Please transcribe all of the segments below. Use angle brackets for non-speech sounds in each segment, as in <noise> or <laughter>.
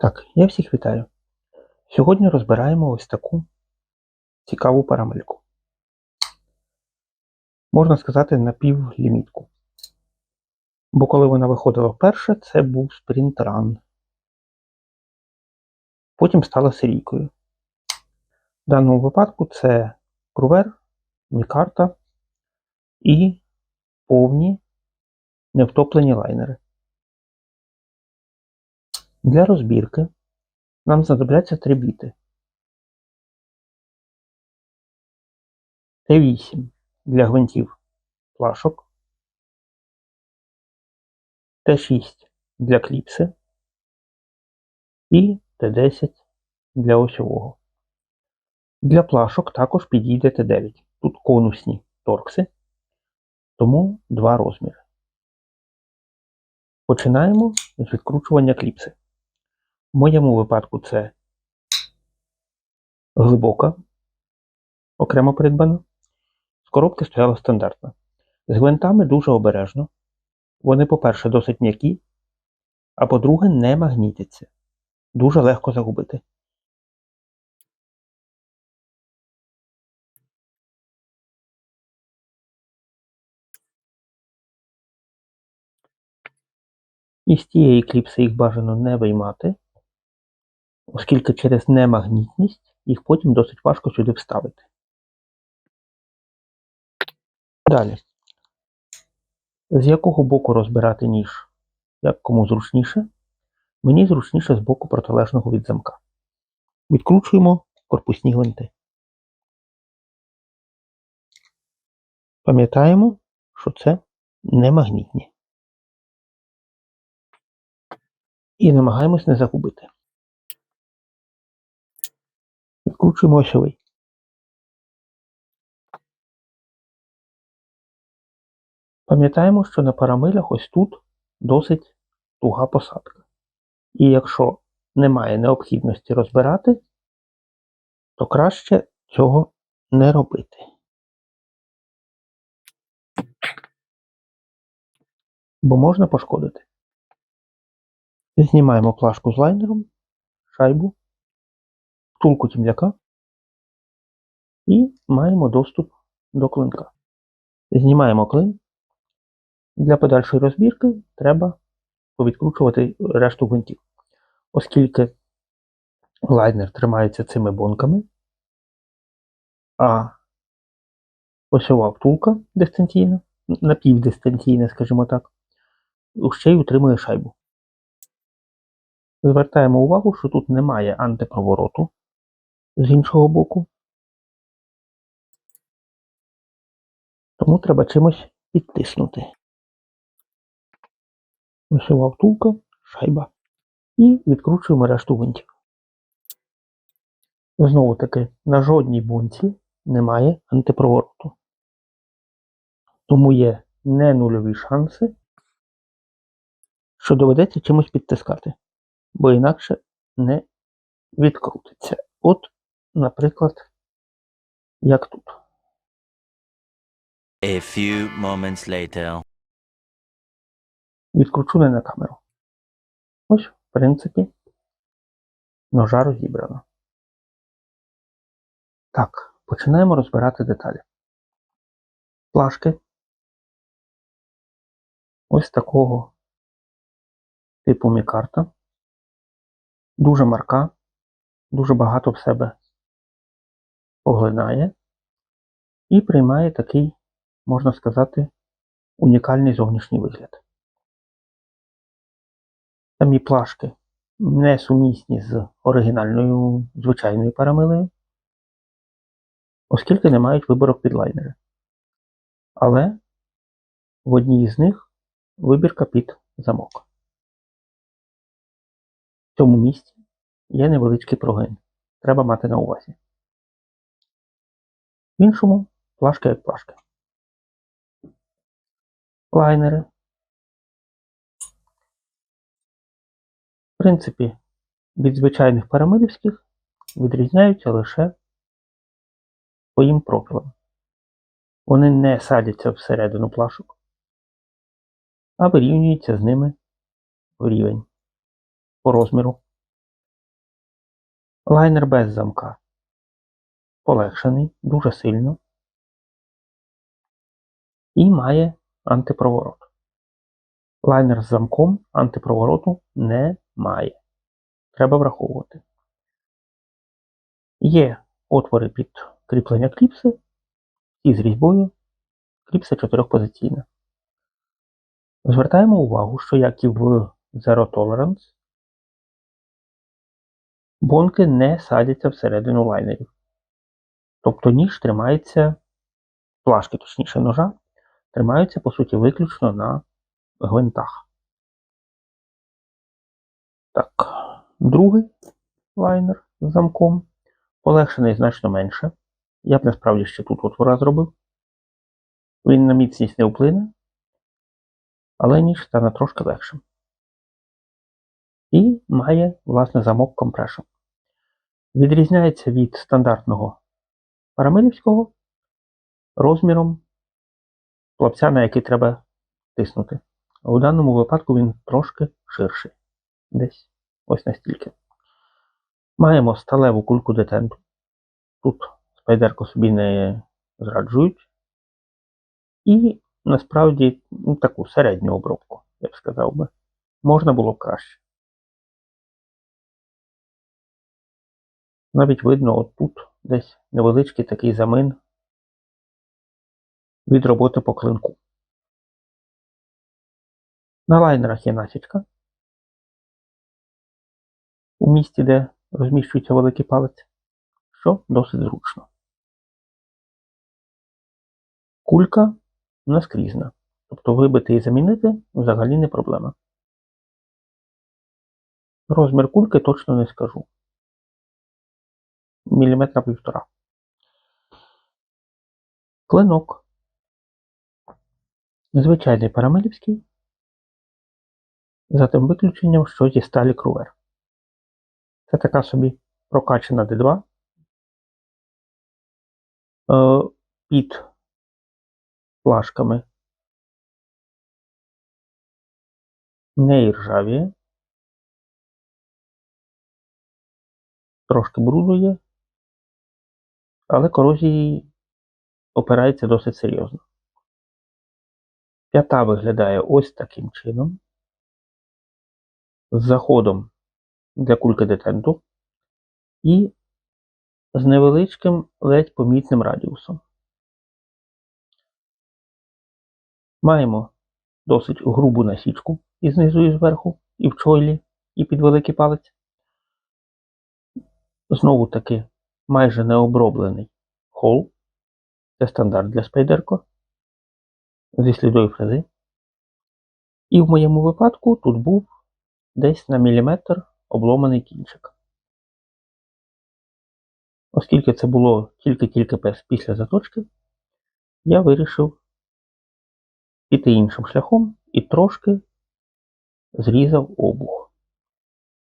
Так, я всіх вітаю. Сьогодні розбираємо ось таку цікаву парамельку. Можна сказати, напівлімітку. Бо коли вона виходила вперше, це був спринтран. Потім стала серійкою. В даному випадку це крувер, мікарта і повні невтоплені лайнери. Для розбірки нам знадобляться три біти. Т8 для гвинтів плашок, Т6 для кліпси і Т10 для осьового. Для плашок також підійде Т9. Тут конусні торкси, тому два розміри. Починаємо з відкручування кліпси. В моєму випадку це глибока, окремо придбана. З коробки стояла стандартна. З гвинтами дуже обережно. Вони, по-перше, досить м'які, а по-друге, не магнітяться. Дуже легко загубити. І з тієї кліпси їх бажано не виймати, оскільки через немагнітність їх потім досить важко сюди вставити. Далі. З якого боку розбирати ніж, як кому зручніше. Мені зручніше з боку протилежного від замка. Відкручуємо корпусні гвинти. Пам'ятаємо, що це не магнітні. І намагаємось не загубити. Відкручуємо осьовий. Пам'ятаємо, що на парамилях ось тут досить туга посадка. І якщо немає необхідності розбирати, то краще цього не робити. Бо можна пошкодити. Знімаємо плашку з лайнером, шайбу, втулку тімляка і маємо доступ до клинка. Знімаємо клин. Для подальшої розбірки треба повідкручувати решту гвинтів. Оскільки лайнер тримається цими бонками, а осьова втулка дистанційна, напівдистанційна, скажімо так, ще й утримує шайбу. Звертаємо увагу, що тут немає антипровороту з іншого боку. Тому треба чимось підтиснути. Осьова втулка, шайба. І відкручуємо решту гвинтів. Знову таки, на жодній бунці немає антипровороту. Тому є не нульові шанси, що доведеться чимось підтискати, бо інакше не відкрутиться. От, наприклад, як тут. A few moments later. Відкручу не на камеру. Ось, в принципі, ножа розібрано. Так, починаємо розбирати деталі. Плашки. Ось такого типу мікарта. Дуже марка, дуже багато в себе поглинає і приймає такий, можна сказати, унікальний зовнішній вигляд. Самі плашки не сумісні з оригінальною звичайною парамилою, оскільки не мають виборок під лайнери. Але в одній з них вибірка під замок. В цьому місці є невеличкий прогин. Треба мати на увазі. В іншому плашка як плашка. Лайнери. В принципі, від звичайних парамилівських відрізняються лише своїм профілем. Вони не садяться всередину плашок, а вирівнюються з ними в рівень по розміру Лайнер без замка. Полегшений дуже сильно. І має антипроворот. Лайнер з замком антипровороту не має. Треба враховувати. Є отвори під кріплення кліпси і з різьбою кліпса чотирьохпозиційна. Звертаємо увагу, що як і в Zero Tolerance, бонки не садяться всередину лайнерів. Тобто ніж тримається, плашки, точніше ножа, тримаються, по суті, виключно на гвинтах. Так, другий лайнер з замком полегшений значно менше. Я б насправді ще тут отвора зробив. Він на міцність не вплине, але ніж стане трошки легшим. І має, власне, замок компрешн. Відрізняється від стандартного парамилівського розміром плавця, на який треба тиснути. У даному випадку він трошки ширший. Десь ось настільки. Маємо сталеву кульку детенту. Тут спайдерку собі не зраджують. І насправді ну, таку середню обробку, я б сказав би. Можна було б краще. Навіть видно отут десь невеличкий такий замин від роботи по клинку. На лайнерах є насічка у місці, де розміщується великий палець, що досить зручно. Кулька наскрізна, тобто вибити і замінити взагалі не проблема. Розмір кульки точно не скажу. Міліметра півтора. Клинок. Звичайний парамелівський. За тим виключенням, що зі сталі крувер. Це така собі прокачана D2. Е, під плашками не іржавіє. Трошки бруду але корозії опирається досить серйозно. П'ята виглядає ось таким чином. З заходом для кульки детенту і з невеличким ледь помітним радіусом. Маємо досить грубу насічку і знизу і зверху, і в чойлі, і під великий палець. Знову таки майже необроблений хол. Це стандарт для спайдерко зі слідою фрези. І в моєму випадку тут був десь на міліметр обломаний кінчик. Оскільки це було тільки-тільки після заточки, я вирішив піти іншим шляхом і трошки зрізав обух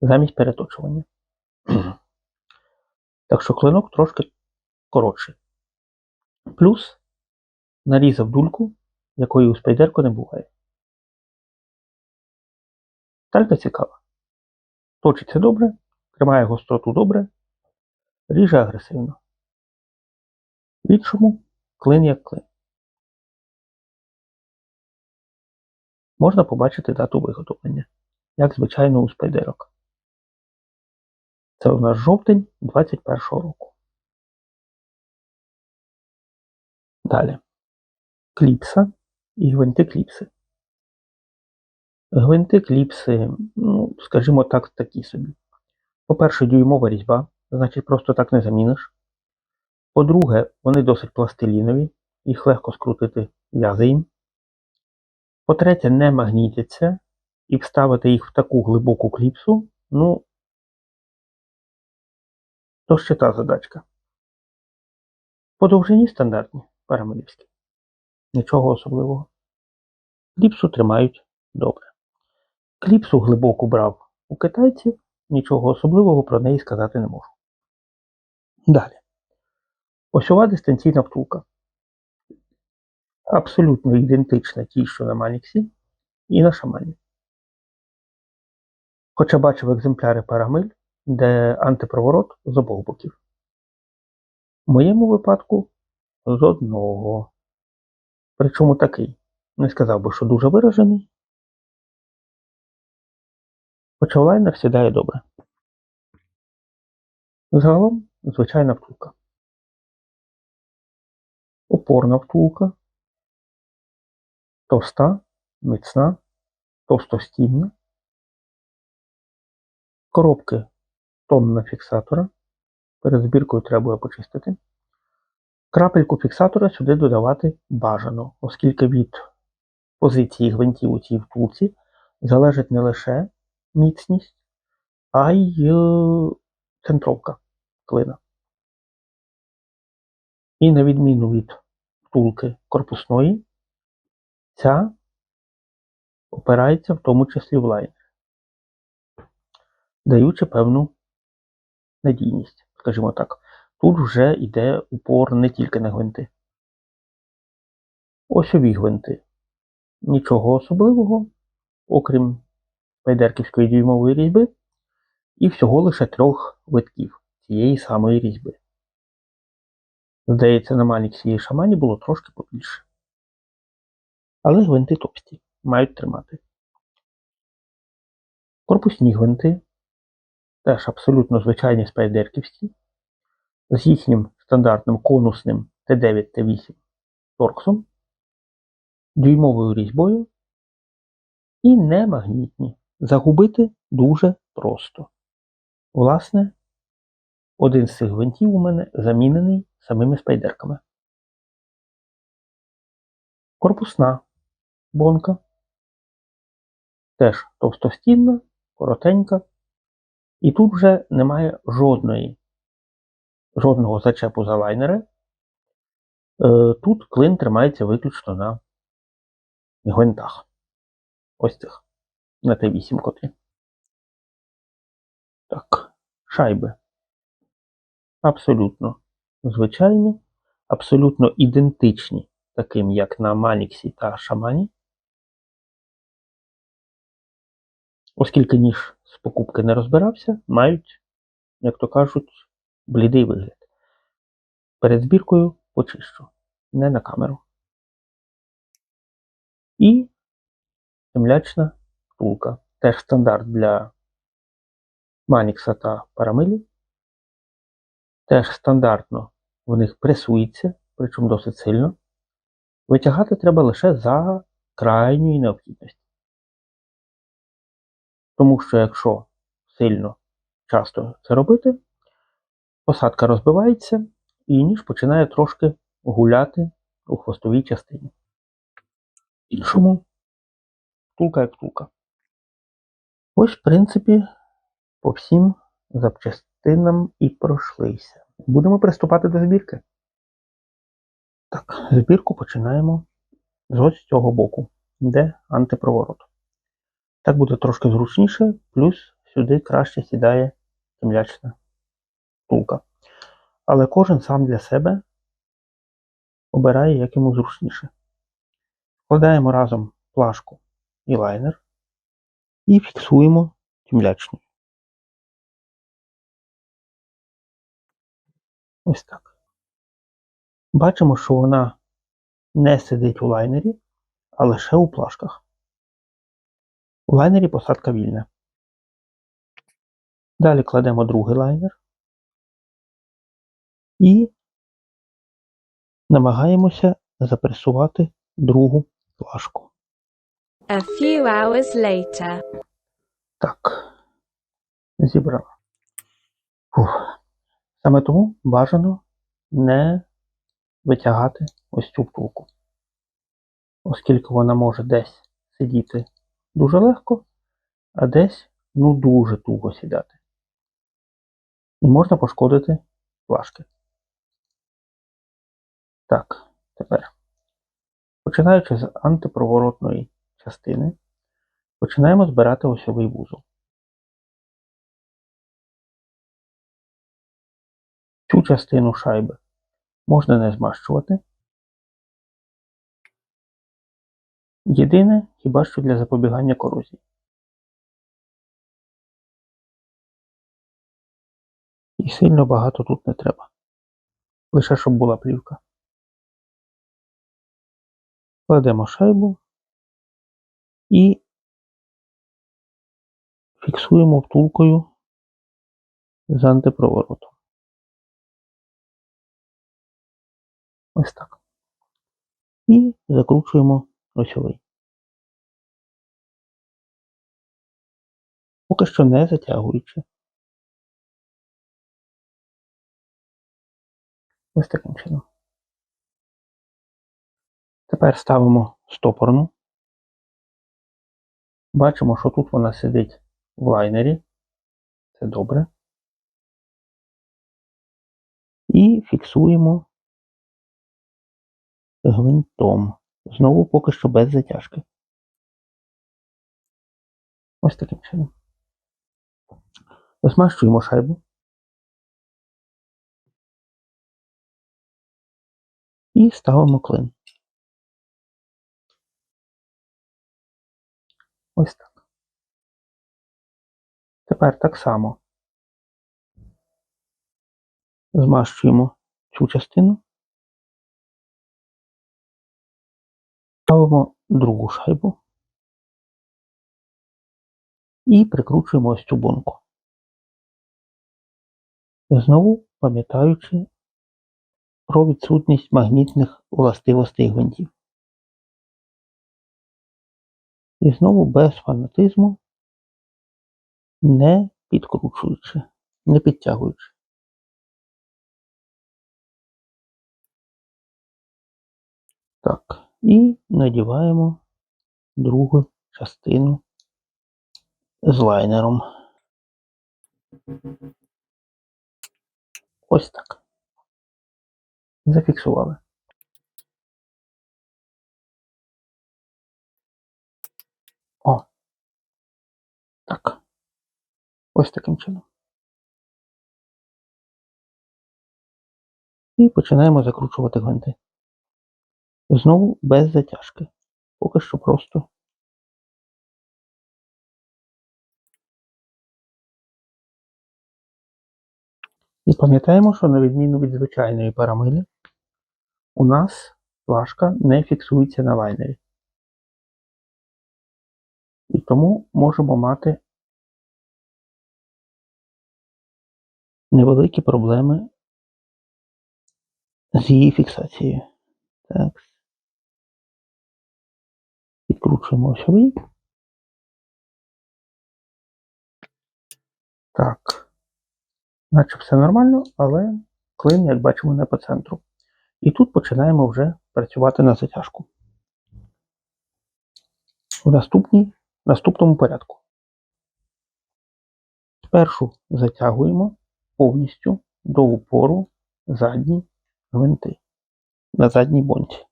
замість переточування. <clears throat> Так що клинок трошки коротший. Плюс нарізав дульку, якої у спайдерку не буває. Талька цікава. Точиться добре, тримає гостроту добре, ріже агресивно. Відшуму клин як клин. Можна побачити дату виготовлення, як звичайно у спайдерок. Це у нас жовтень 21 року. Далі. Кліпса і гвинти кліпси. Гвинти кліпси, ну, скажімо так, такі собі. По-перше, дюймова різьба, значить просто так не заміниш. По-друге, вони досить пластилінові, їх легко скрутити в'язи їм. По-третє, не магнітяться, і вставити їх в таку глибоку кліпсу, ну, то ще та задачка. По довжині стандартні, парамелівські. Нічого особливого. Кліпсу тримають добре. Кліпсу глибоку брав у китайців, нічого особливого про неї сказати не можу. Далі. Осьова дистанційна втулка. Абсолютно ідентична тій, що на Маніксі, і на шамані. Хоча бачив екземпляри парамиль, де антипроворот з обох боків. В моєму випадку з одного. Причому такий. Не сказав би, що дуже виражений. Хоча лайнер сідає добре. Загалом звичайна втулка. Опорна втулка. Товста, міцна, товстостінна. Коробки тонна фіксатора. Перед збіркою треба почистити. Крапельку фіксатора сюди додавати бажано, оскільки від позиції гвинтів у цій втулці залежить не лише міцність, а й е, центровка клина. І на відміну від втулки корпусної, ця опирається в тому числі в лайнер, даючи певну надійність, скажімо так. Тут вже йде упор не тільки на гвинти. Осьові гвинти. Нічого особливого, окрім пайдерківської дюймової різьби, і всього лише трьох витків цієї самої різьби. Здається, на Маніксі і шамані було трошки побільше. Але гвинти товсті, мають тримати. Корпусні гвинти теж абсолютно звичайні спайдерківські, з їхнім стандартним конусним Т9 Т8 торксом, дюймовою різьбою і не магнітні. Загубити дуже просто. Власне, один з цих гвинтів у мене замінений самими спайдерками. Корпусна бонка. Теж товстостінна, коротенька. І тут вже немає жодної, жодного зачепу за лайнери. Е, Тут клин тримається виключно на гвинтах. Ось цих. На Т8 котрі. Так, шайби. Абсолютно звичайні, абсолютно ідентичні таким, як на Маніксі та Шамані. Оскільки ніж з покупки не розбирався, мають, як то кажуть, блідий вигляд. Перед збіркою почищу, не на камеру. І темлячна втулка. Теж стандарт для Манікса та Парамилі. Теж стандартно в них пресується, причому досить сильно. Витягати треба лише за крайньої необхідності. Тому що якщо сильно часто це робити, посадка розбивається і ніж починає трошки гуляти у хвостовій частині. Іншому втулка як втулка. Ось, в принципі, по всім запчастинам і пройшлися. Будемо приступати до збірки. Так, збірку починаємо з ось цього боку, де антипроворот. Так буде трошки зручніше, плюс сюди краще сідає темлячна втулка. Але кожен сам для себе обирає, як йому зручніше. Вкладаємо разом плашку і лайнер і фіксуємо темлячну. Ось так. Бачимо, що вона не сидить у лайнері, а лише у плашках. У лайнері посадка вільна. Далі кладемо другий лайнер і намагаємося запресувати другу плашку. A few hours later. Так. Зібрала. Фух. Саме тому бажано не витягати ось цю втулку. Оскільки вона може десь сидіти дуже легко, а десь ну дуже туго сідати. І можна пошкодити плашки. Так, тепер. Починаючи з антипроворотної частини, починаємо збирати осьовий вузол. Цю частину шайби можна не змащувати. Єдине, хіба що для запобігання корозії. І сильно багато тут не треба. Лише щоб була плівка. Кладемо шайбу і фіксуємо втулкою з антипроворотом. Ось так. І закручуємо осьовий. Поки що не затягуючи. Ось таким чином. Тепер ставимо стопорну. Бачимо, що тут вона сидить в лайнері. Це добре. І фіксуємо гвинтом. Знову поки що без затяжки. Ось таким чином. Змащуємо шайбу. І ставимо клин. Ось так. Тепер так само змащуємо цю частину. Ставимо другу шайбу і прикручуємо ось цю бонку. Знову пам'ятаючи про відсутність магнітних властивостей гвинтів. І знову без фанатизму, не підкручуючи, не підтягуючи. Так, і надіваємо другу частину з лайнером. Ось так. Зафіксували. О. Так. Ось таким чином. І починаємо закручувати гвинти. Знову без затяжки. Поки що просто. І пам'ятаємо, що на відміну від звичайної парамилі, у нас плашка не фіксується на лайнері. І тому можемо мати невеликі проблеми з її фіксацією. Так. Підкручуємо осьовий. Так. Наче все нормально, але клин, як бачимо, не по центру. І тут починаємо вже працювати на затяжку. У наступному порядку. Спершу затягуємо повністю до упору задні гвинти на задній бонті.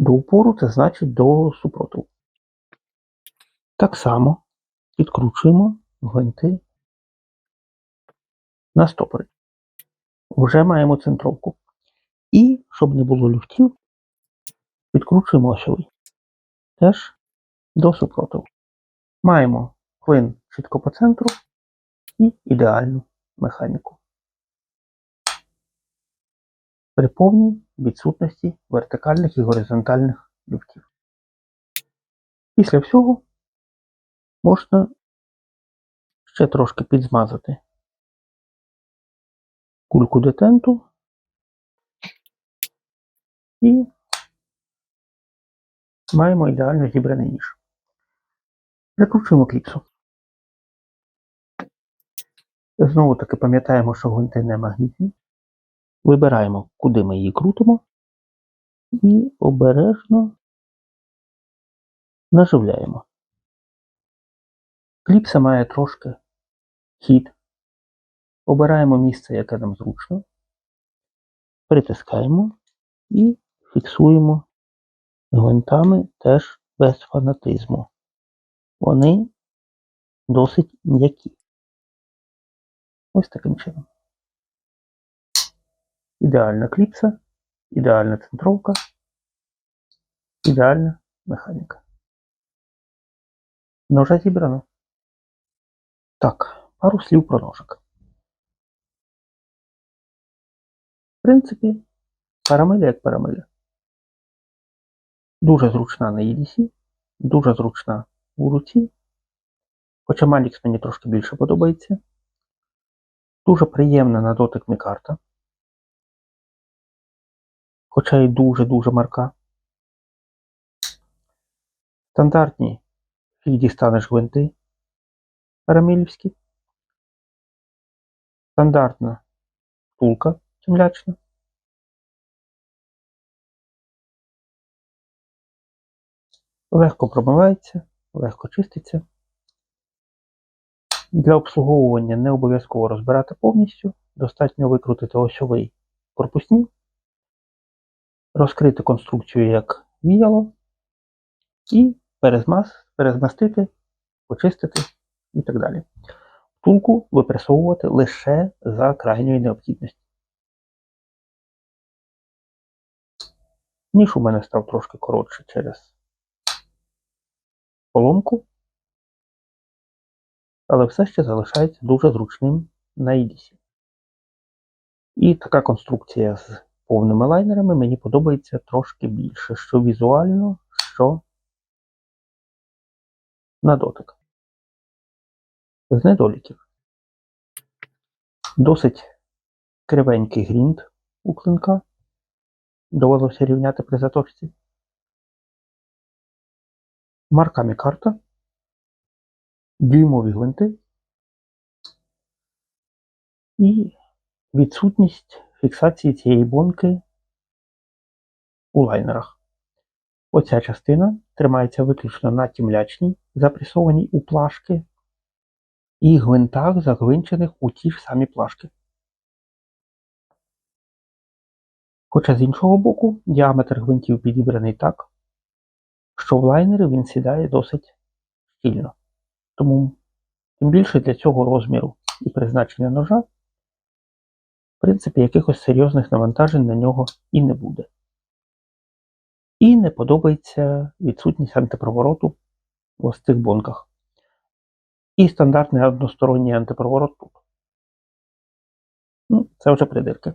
До упору це значить до супротиву. Так само підкручуємо гвинти на стопори. Вже маємо центровку. І, щоб не було люфтів, підкручуємо осьовий. Теж до супротиву. Маємо клин чітко по центру і ідеальну механіку. При повній відсутності вертикальних і горизонтальних люфтів. Після всього можна ще трошки підзмазати кульку детенту і маємо ідеально зібраний ніж. Закручуємо кліпсу. Знову таки пам'ятаємо, що гвинти не магнітні. Вибираємо, куди ми її крутимо, і обережно наживляємо. Кліпса має трошки хід. Обираємо місце, яке нам зручно, притискаємо і фіксуємо гвинтами теж без фанатизму. Вони досить м'які. Ось таким чином. Ідеальна кліпса, ідеальна центровка, ідеальна механіка. Ножа зібрано. Так, Пару слів про ножик. В принципі, парамиля як парамиля. Дуже зручна на EDC, дуже зручна у руці. Хоча Malix мені трошки більше подобається. Дуже приємна на дотик мікарта. Хоча й дуже-дуже марка. Стандартні фіг дістанеш гвинти парамілівські. Стандартна втулка темлячна. Легко промивається, легко чиститься. Для обслуговування не обов'язково розбирати повністю. Достатньо викрутити осьовий корпусні, розкрити конструкцію як віяло і перезмаз, перезмастити, почистити і так далі. Втулку випресовувати лише за крайньої необхідності. Ніж у мене став трошки коротше через поломку, але все ще залишається дуже зручним на ідісі. І така конструкція з повними лайнерами мені подобається трошки більше, що візуально, що на дотик. З недоліків. Досить кривенький грінт у клинка. Довелося рівняти при заточці. Марками карта. Дюймові гвинти. І відсутність фіксації цієї бонки у лайнерах. Оця частина тримається виключно на тімлячній, запресованій у плашки, і гвинтах, загвинчених у ті ж самі плашки. Хоча з іншого боку, діаметр гвинтів підібраний так, що в лайнери він сідає досить щільно. Тому, тим більше для цього розміру і призначення ножа, принципі, якихось серйозних навантажень на нього і не буде. І не подобається відсутність антипровороту в ось цих бонках. І стандартний односторонній антипроворот тут. Ну, це вже придирки.